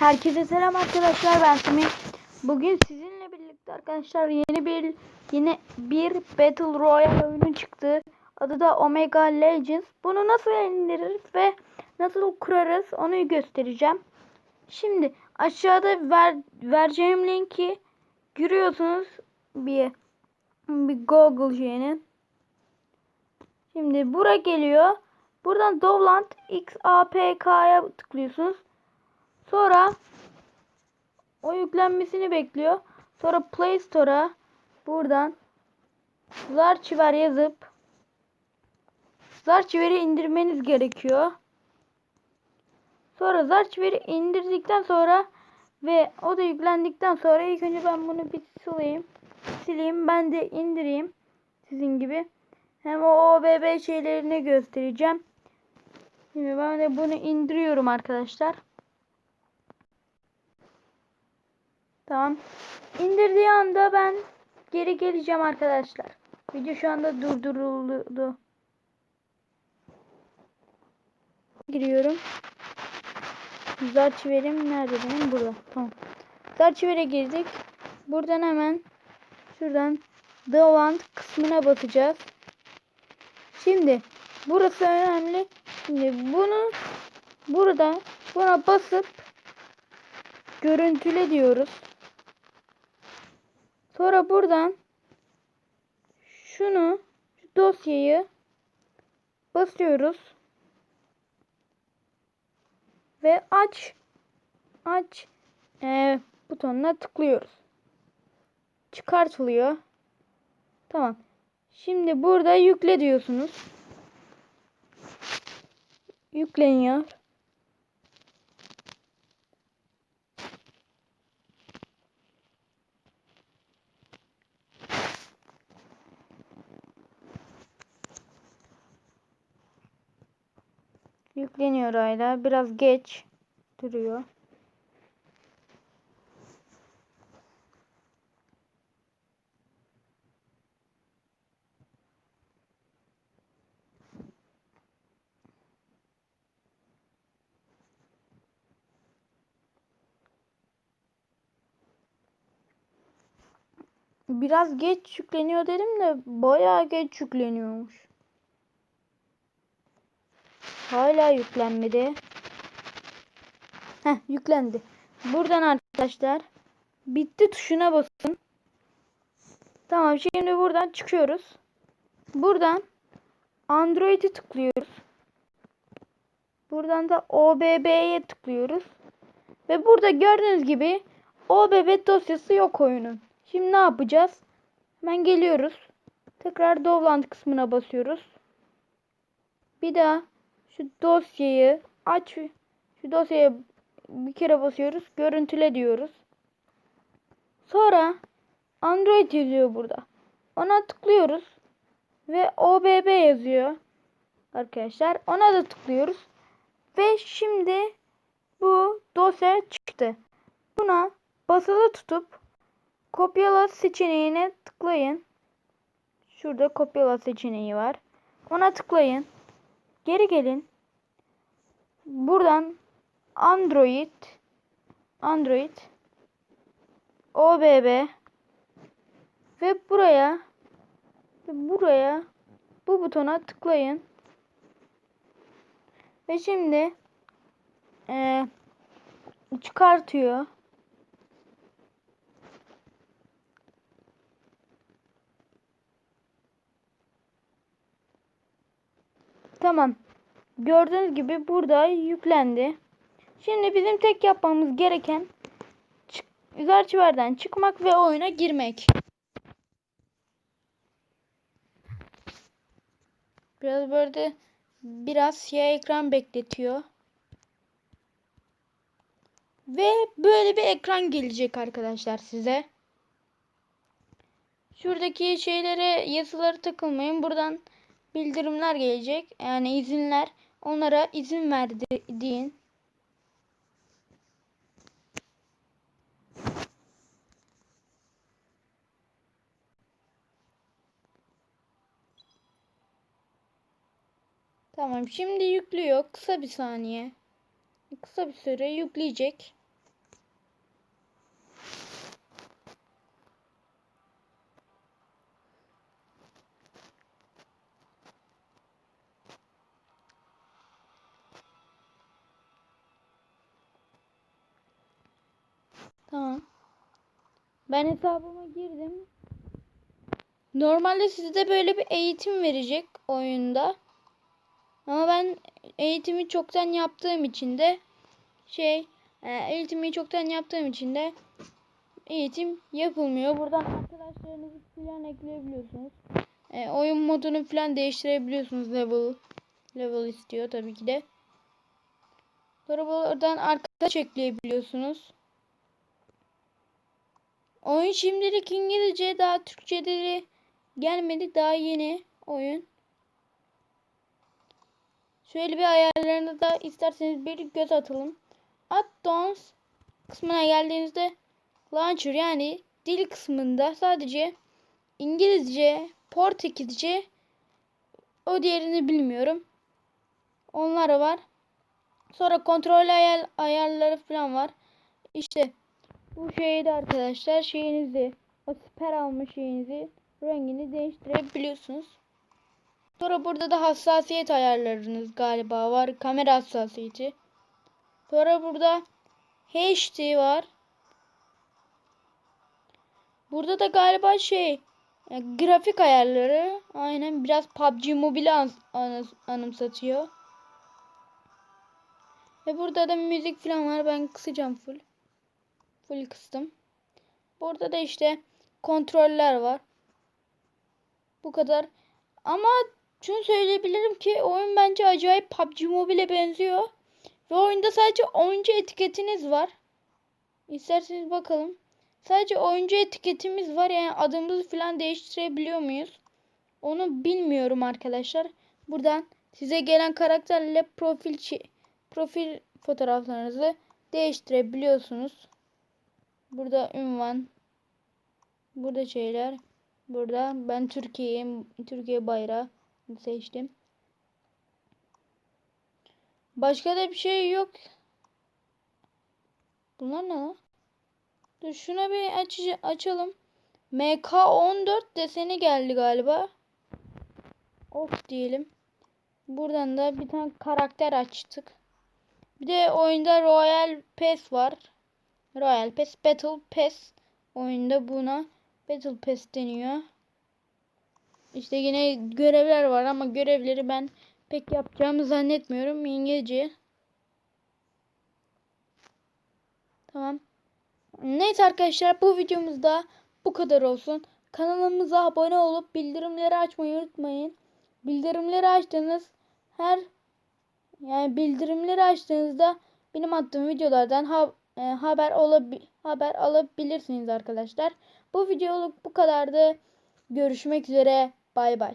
Herkese selam arkadaşlar ben Simi. Bugün sizinle birlikte arkadaşlar yeni bir yine bir Battle Royale oyunu çıktı. Adı da Omega Legends. Bunu nasıl indiririz ve nasıl kurarız onu göstereceğim. Şimdi aşağıda ver, vereceğim linki giriyorsunuz bir bir Google şeyinin. Şimdi bura geliyor. Buradan Dovland XAPK'ya tıklıyorsunuz. Sonra o yüklenmesini bekliyor. Sonra Play Store'a buradan Zarchiver yazıp Zarchiver'i indirmeniz gerekiyor. Sonra Zarchiver'i indirdikten sonra ve o da yüklendikten sonra ilk önce ben bunu bir sileyim. Sileyim. Ben de indireyim. Sizin gibi. Hem o OBB şeylerini göstereceğim. Şimdi ben de bunu indiriyorum arkadaşlar. Tamam. İndirdiği anda ben geri geleceğim arkadaşlar. Video şu anda durduruldu. Giriyorum. Zarchiver'im nerede benim? Burada. Tamam. Zarchiver'e girdik. Buradan hemen şuradan The One kısmına basacağız. Şimdi burası önemli. Şimdi bunu burada buna basıp görüntüle diyoruz. Sonra buradan şunu şu dosyayı basıyoruz. Ve aç aç e, butonuna tıklıyoruz. Çıkartılıyor. Tamam. Şimdi burada yükle diyorsunuz. Yükleniyor. Yükleniyor hala. Biraz geç duruyor. Biraz geç yükleniyor dedim de bayağı geç yükleniyormuş. Hala yüklenmedi. Heh yüklendi. Buradan arkadaşlar bitti tuşuna basın. Tamam şimdi buradan çıkıyoruz. Buradan Android'i tıklıyoruz. Buradan da OBB'ye tıklıyoruz. Ve burada gördüğünüz gibi OBB dosyası yok oyunun. Şimdi ne yapacağız? Hemen geliyoruz. Tekrar Dovland kısmına basıyoruz. Bir daha şu dosyayı aç. Şu dosyaya bir kere basıyoruz. Görüntüle diyoruz. Sonra Android yazıyor burada. Ona tıklıyoruz. Ve OBB yazıyor. Arkadaşlar ona da tıklıyoruz. Ve şimdi bu dosya çıktı. Buna basılı tutup kopyala seçeneğine tıklayın. Şurada kopyala seçeneği var. Ona tıklayın. Geri gelin. Buradan Android Android OBB ve buraya ve buraya bu butona tıklayın. Ve şimdi e, çıkartıyor. Tamam. Gördüğünüz gibi burada yüklendi. Şimdi bizim tek yapmamız gereken Zarchiver'den çıkmak ve oyuna girmek. Biraz böyle biraz siyah ekran bekletiyor. Ve böyle bir ekran gelecek arkadaşlar size. Şuradaki şeylere yazıları takılmayın. Buradan bildirimler gelecek. Yani izinler. Onlara izin verdi deyin. Tamam şimdi yüklüyor. Kısa bir saniye. Kısa bir süre yükleyecek. Ben hesabıma girdim. Normalde size böyle bir eğitim verecek oyunda. Ama ben eğitimi çoktan yaptığım için de şey e, eğitimi çoktan yaptığım için de eğitim yapılmıyor. Buradan arkadaşlarınızı falan ekleyebiliyorsunuz. E, oyun modunu falan değiştirebiliyorsunuz. Level level istiyor tabii ki de. Sonra buradan arkadaş ekleyebiliyorsunuz. Oyun şimdilik İngilizce daha Türkçeleri gelmedi. Daha yeni oyun. Şöyle bir ayarlarına da isterseniz bir göz atalım. Add-ons kısmına geldiğinizde Launcher yani dil kısmında sadece İngilizce, Portekizce o diğerini bilmiyorum. Onlar var. Sonra kontrol ayar, ayarları falan var. İşte bu şeyde arkadaşlar şeyinizi o siper almış şeyinizi rengini değiştirebiliyorsunuz. Sonra burada da hassasiyet ayarlarınız galiba var. Kamera hassasiyeti. Sonra burada HD var. Burada da galiba şey yani grafik ayarları aynen biraz PUBG Mobile an, an, anımsatıyor. Ve burada da müzik falan var. Ben kısacağım full. Full kıstım. Burada da işte kontroller var. Bu kadar. Ama şunu söyleyebilirim ki oyun bence acayip PUBG Mobile'e benziyor. Ve oyunda sadece oyuncu etiketiniz var. İsterseniz bakalım. Sadece oyuncu etiketimiz var. Yani adımızı falan değiştirebiliyor muyuz? Onu bilmiyorum arkadaşlar. Buradan size gelen karakterle profil profil fotoğraflarınızı değiştirebiliyorsunuz. Burada ünvan. Burada şeyler. Burada ben Türkiye'yim. Türkiye bayrağı seçtim. Başka da bir şey yok. Bunlar ne lan? Dur şuna bir aç açalım. MK14 deseni geldi galiba. Of diyelim. Buradan da bir tane karakter açtık. Bir de oyunda Royal Pass var. Royal Pass, Battle Pass oyunda buna Battle Pass deniyor. İşte yine görevler var ama görevleri ben pek yapacağımı zannetmiyorum. İngilizce. Tamam. Neyse arkadaşlar bu videomuzda bu kadar olsun. Kanalımıza abone olup bildirimleri açmayı unutmayın. Bildirimleri açtığınız her yani bildirimleri açtığınızda benim attığım videolardan e, haber olabi, haber alabilirsiniz arkadaşlar. Bu videoluk bu kadardı. Görüşmek üzere. Bay bay.